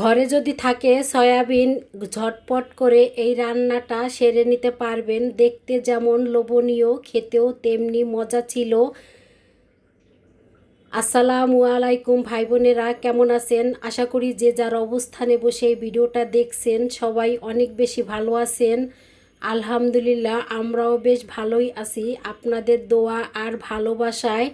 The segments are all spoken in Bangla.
ঘরে যদি থাকে সয়াবিন, ঝটপট করে এই রান্নাটা সেরে নিতে পারবেন। দেখতে যেমন লোভনীয়, খেতেও তেমনি মজা ছিল। আসসালামু আলাইকুম ভাই বোনেরা, কেমন আছেন? আশা করি যে যার অবস্থানে বসে ভিডিওটা দেখছেন। সবাই অনেক বেশি ভালো আছেন। আলহামদুলিল্লাহ, আমরাও বেশ ভালোই আছি। আপনাদের দোয়া আর ভালোবাসায়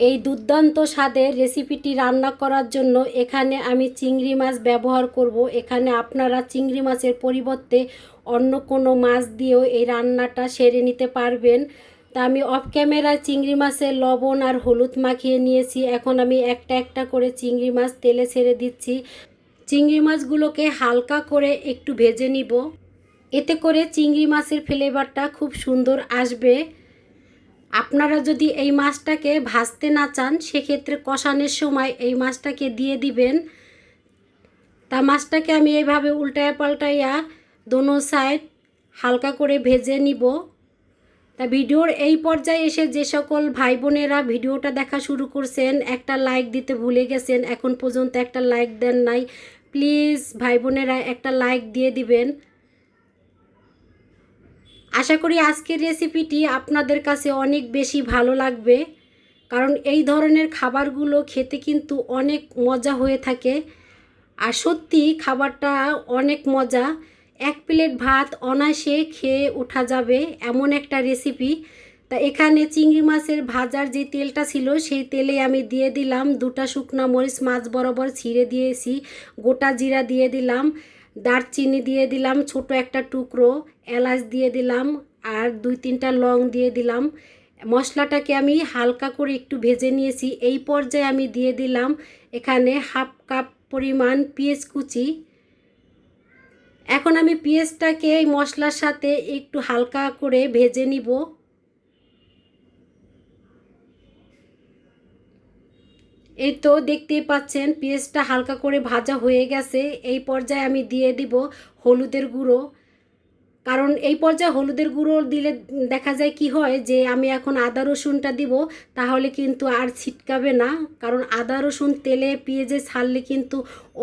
এই দুর্দান্ত স্বাদের রেসিপিটি রান্না করার জন্য এখানে আমি চিংড়ি মাছ ব্যবহার করব। এখানে আপনারা চিংড়ি মাছের পরিবর্তে অন্য কোনো মাছ দিয়েও এই রান্নাটা সেরে নিতে পারবেন। তা আমি অফ ক্যামেরায় চিংড়ি মাছের লবণ আর হলুদ মাখিয়ে নিয়েছি। এখন আমি একটা একটা করে চিংড়ি মাছ তেলে ছেড়ে দিচ্ছি। চিংড়ি মাছগুলোকে হালকা করে একটু ভেজে নিব। এতে করে চিংড়ি মাছের ফ্লেভারটা খুব সুন্দর আসবে। আপনারা যদি এই মাছটাকে ভাজতে না চান, সেক্ষেত্রে কষানোর সময় এই মাছটাকে দিয়ে দিবেন। তা মাছটাকে আমি এইভাবে উল্টায়া পাল্টাইয়া দোনো সাইড হালকা করে ভেজে নিব। তা ভিডিওর এই পর্যায়ে এসে যে সকল ভাই বোনেরা ভিডিওটা দেখা শুরু করছেন, একটা লাইক দিতে ভুলে গেছেন, এখন পর্যন্ত একটা লাইক দেন নাই প্লিজ ভাই বোনেরা একটা লাইক দিয়ে দিবেন। আশা করি আজকের রেসিপিটি আপনাদের কাছে অনেক বেশি ভালো লাগবে। কারণ এই ধরনের খাবারগুলো খেতে কিন্তু অনেক মজা হয়ে থাকে। আর সত্যি খাবারটা অনেক মজা। এক প্লেট ভাত অনায়াসে খেয়ে ওঠা যাবে এমন একটা রেসিপি তা এখানে চিংড়ি মাছের ভাজার যে তেলটা ছিল, সেই তেলে আমি দিয়ে দিলাম দুটা শুকনা মরিচ, মাছ বরাবর ছিঁড়ে দিয়েছি। গোটা জিরা দিয়ে দিলাম। দারচিনি দিয়ে দিলাম, ছোট একটা টুকরো, এলাচ দিয়ে দিলাম আর দুই তিনটা লং দিয়ে দিলাম। মশলাটাকে আমি হালকা করে একটু ভেজে নিয়েছি। এই পর্যায়ে আমি দিয়ে দিলাম এখানে হাফ কাপ পরিমাণ পেঁয়াজ কুচি। এখন আমি পেঁয়াজটাকে এই মশলার সাথে একটু হালকা করে ভেজে নিব। এই তো দেখতেই পাচ্ছেন, পেঁয়াজটা হালকা করে ভাজা হয়ে গেছে। এই পর্যায়ে আমি দিয়ে দিব হলুদের গুঁড়ো। কারণ এই পর্যায়ে হলুদের গুঁড়ো দিলে দেখা যায় কি হয় যে, আমি এখন আদা রসুনটা দিব, তাহলে কিন্তু আর ছিটকাবে না। কারণ আদা রসুন তেলে পেঁয়াজে ছাড়লে কিন্তু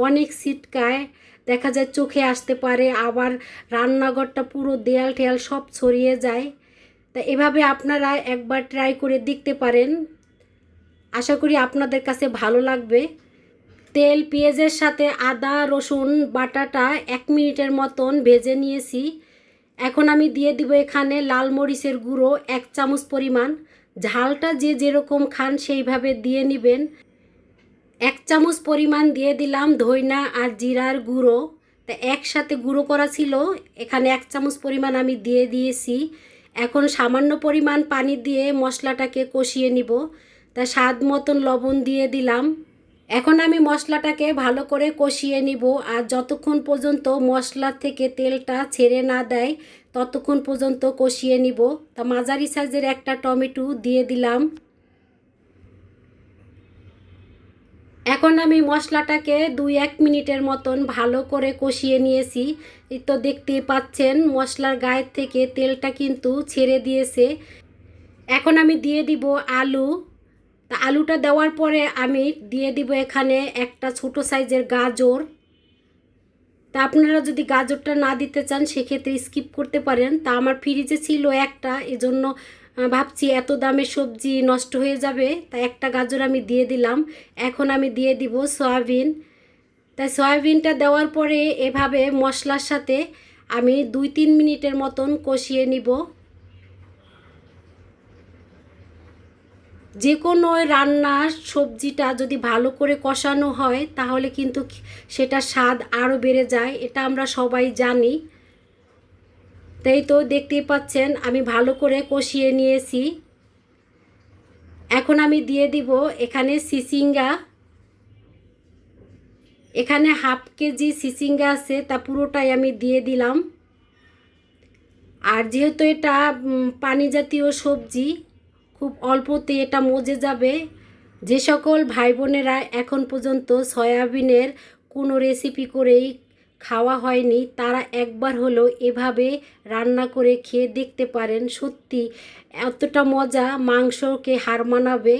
অনেক ছিটকায়। দেখা যায় চোখে আসতে পারে, আবার রান্নাঘরটা পুরো দেয়াল টেয়াল সব ছড়িয়ে যায়। তা এভাবে আপনারা একবার ট্রাই করে দেখতে পারেন। আশা করি আপনাদের কাছে ভালো লাগবে। তেল, পেঁয়াজের সাথে আদা, রসুন, বাটাটা এক মিনিটের মতন ভেজে নিয়েছি। এখন আমি দিয়ে দিব এখানে লাল মরিচের গুঁড়ো এক চামচ পরিমাণ। ঝালটা যে যেরকম খান সেইভাবে দিয়ে নেবেন। এক চামচ পরিমাণ দিয়ে দিলাম ধইনা আর জিরার গুঁড়ো। তা একসাথে গুঁড়ো করা ছিল, এখানে এক চামচ পরিমাণ আমি দিয়ে দিয়েছি। এখন সামান্য পরিমাণ পানি দিয়ে মশলাটাকে কষিয়ে নিব। তা স্বাদ মতন লবণ দিয়ে দিলাম। এখন আমি মশলাটাকে ভালো করে কষিয়ে নিব আর যতক্ষণ পর্যন্ত মশলা থেকে তেলটা ছেড়ে না দেয়, ততক্ষণ পর্যন্ত কষিয়ে নিব। তা মাঝারি সাইজের একটা টমেটো দিয়ে দিলাম। এখন আমি মশলাটাকে দুই এক মিনিটের মতন ভালো করে কষিয়ে নিয়েছি। তো দেখতেই পাচ্ছেন, মশলার গায়ের থেকে তেলটা কিন্তু ছেড়ে দিয়েছে। এখন আমি দিয়ে দিব আলু। তা আলুটা দেওয়ার পরে আমি দিয়ে দিব এখানে একটা ছোট সাইজের গাজর। তা আপনারা যদি গাজরটা না দিতে চান, সেক্ষেত্রে স্কিপ করতে পারেন। তা আমার ফ্রিজে ছিল একটা, এজন্য ভাবছি এত দামের সবজি নষ্ট হয়ে যাবে, তা একটা গাজর আমি দিয়ে দিলাম। এখন আমি দিয়ে দিব সয়াবিন। তাই সয়াবিনটা দেওয়ার পরে এভাবে মশলার সাথে আমি দুই তিন মিনিটের মতন কষিয়ে নিব। যে কোনো রান্নার সবজিটা যদি ভালো করে কষানো হয়, তাহলে কিন্তু সেটা স্বাদ আরও বেড়ে যায়। এটা আমরা সবাই জানি। তাই তো দেখতেই পাচ্ছেন, আমি ভালো করে কষিয়ে নিয়েছি। এখন আমি দিয়ে দিব এখানে সিসিঙ্গা। এখানে হাফ কেজি সিসিঙ্গা আছে, তা পুরোটাই আমি দিয়ে দিলাম। আর যেহেতু এটা পানি জাতীয় সবজি খুব অল্পতে এটা মজে যাবে। যে সকল ভাই বোনেরা এখন পর্যন্ত সয়াবিনের কোনো রেসিপি করেই খাওয়া হয়নি, তারা একবার হলো এভাবে রান্না করে খেয়ে দেখতে পারেন। সত্যি, এতটা মজা মাংসকে হার মানাবে।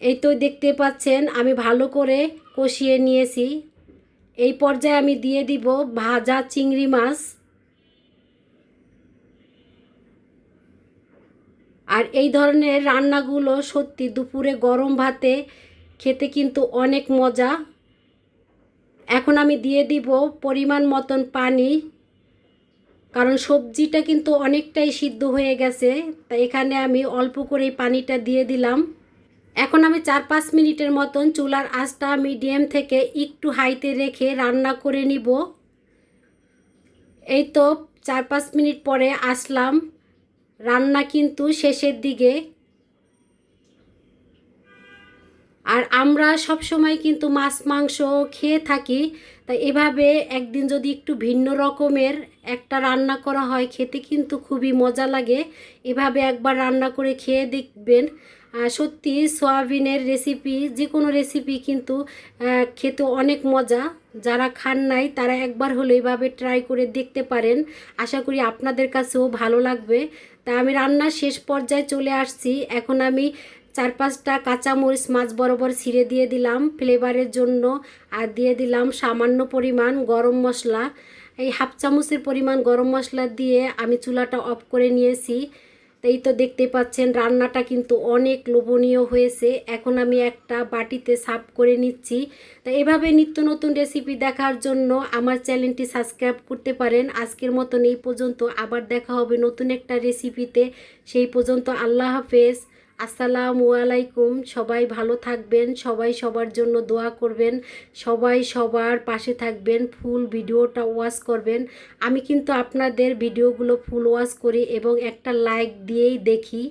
এই তো দেখতে পাচ্ছেন, আমি ভালো করে কষিয়ে নিয়েছি। এই পর্যায়ে আমি দিয়ে দিব ভাজা চিংড়ি মাছ। আর এই ধরনের রান্নাগুলো সত্যি দুপুরে গরম ভাতে খেতে কিন্তু অনেক মজা। এখন আমি দিয়ে দিব পরিমাণ মতন পানি, কারণ সবজিটা কিন্তু অনেকটাই সিদ্ধ হয়ে গেছে, তাই এখানে আমি অল্প করেই পানিটা দিয়ে দিলাম। এখন আমি চার পাঁচ মিনিটের মতন চুলার আঁচটা মিডিয়াম থেকে একটু হাইতে রেখে রান্না করে নিব। এই তো চার পাঁচ মিনিট পরে আসলাম। রান্না কিন্তু শেষের দিকে। আর আমরা সব সময় কিন্তু মাছ, মাংস খেয়ে থাকি, তাই এভাবে একদিন যদি একটু ভিন্ন রকমের একটা রান্না করা হয়, খেতে কিন্তু খুবই মজা লাগে। এভাবে একবার রান্না করে খেয়ে দেখবেন। সত্যি সয়াবিনের রেসিপি যে কোনো রেসিপি কিন্তু খেতে অনেক মজা। যারা খান নাই, তারা একবার হলো এভাবে ট্রাই করে দেখতে পারেন। আশা করি আপনাদের কাছেও ভালো লাগবে। তা আমি রান্নার শেষ পর্যায়ে চলে আসছি। এখন আমি চার পাঁচটা কাঁচামরিচ মাছ বরাবর ছিঁড়ে দিয়ে দিলাম ফ্লেভারের জন্য আর দিয়ে দিলাম সামান্য পরিমাণ গরম মশলা। এই হাফ চামচের পরিমাণ গরম মশলা দিয়ে আমি চুলাটা অফ করে নিয়েছি। এই তো দেখতে পাচ্ছেন, রান্নাটা কিন্তু অনেক লোভনীয় হয়েছে। এখন আমি একটা বাটিতে সাফ করে নিচ্ছি। তো এভাবে নিত্য নতুন রেসিপি দেখার জন্য আমার চ্যানেলটি সাবস্ক্রাইব করতে পারেন। আজকের মতন এই পর্যন্ত। আবার দেখা হবে নতুন একটা রেসিপিতে সেই পর্যন্ত আল্লাহ হাফেজ। আসসালামু আলাইকুম। সবাই ভালো থাকবেন, সবাই সবার জন্য দোয়া করবেন, সবাই সবার পাশে থাকবেন, ফুল ভিডিওটা ওয়াশ করবেন। আমি কিন্তু আপনাদের ভিডিওগুলো ফুল ওয়াশ করি এবং একটা লাইক দিয়েই দেখি।